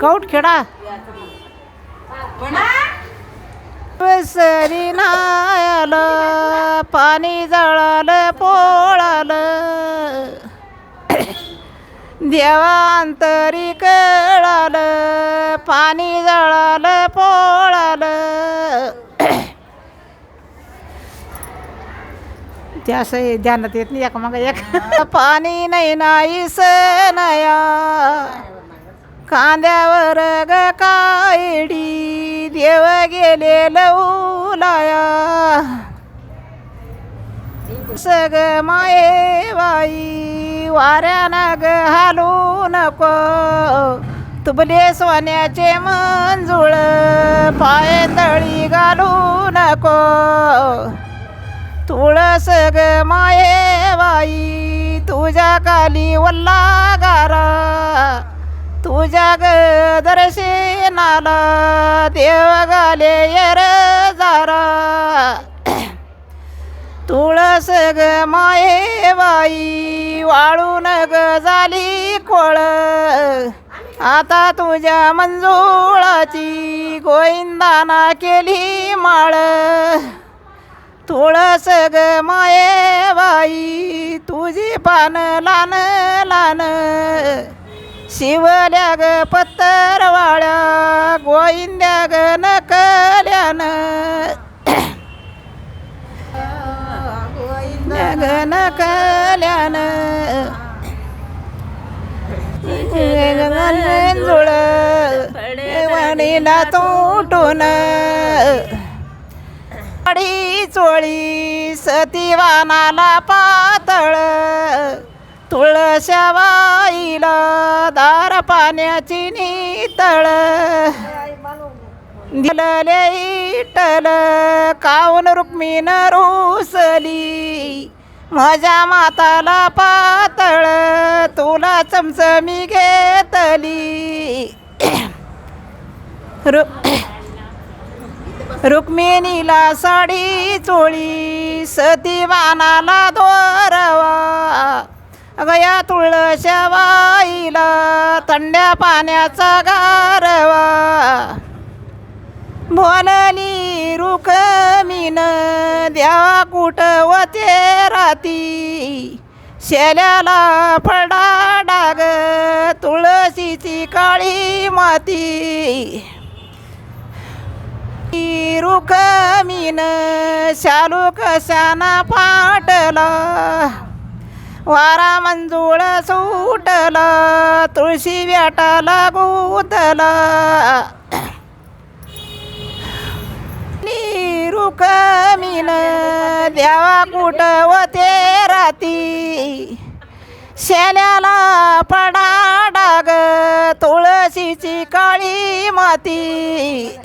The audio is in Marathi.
कौटखेडा सरी नायल पाणी जळालं पोळालं. देवांतरी कळालं पाणी जळालं पोळालं. ते असं ध्यानात येत नाही एका. मग एक पाणी नाही नाही सनया कांद्यावर ग कायडी देव गेले लवलाया. सग माये बाई वाऱ्यानं ग हालू नको. तुबले सोन्याचे मंजुळ पाय तळी घालू नको. तुळस ग माये बाई तुझ्या काली वल्ला गारा तुझ्या ग दर्शनाला देव गाले यर जारा. तुळस ग माये बाई वाळून ग झाली खोळ. आता तुझ्या मंजुळाची गोविंदाना केली माळ. तुळस ग माये बाई तुझी पान लान लान. शिवल्या ग पत्तरवाळ्या गोविंद्या ग नकल्यान. ग नकल्यान जुळ वणीला तुटून अडी चोळी सतीवानाला पातळ. तुळशाबाईला दार पाण्याची नितळ. दिलले इटल काऊन रुक्मीन रुसली? माझ्या माताला पातळ तुला चमचमी घेतली. रु रुक्मिणीला साडी चोळी सतीवानाला दोरवा अगं या तुळशा बाईला थंड्या पाण्याचा गारवा. बोलली रुक्मिण द्यावा वते राती. शेल्याला फडा डाग तुळशीची काळी माती. रुखमीन शालू कशाना पाटला. वारा मंजूळ सुटला तुळशी व्याटाला गुतला रुखमीन द्यावा कुटवते राती. शेल्याला पडा डाग तुळशीची काळी माती.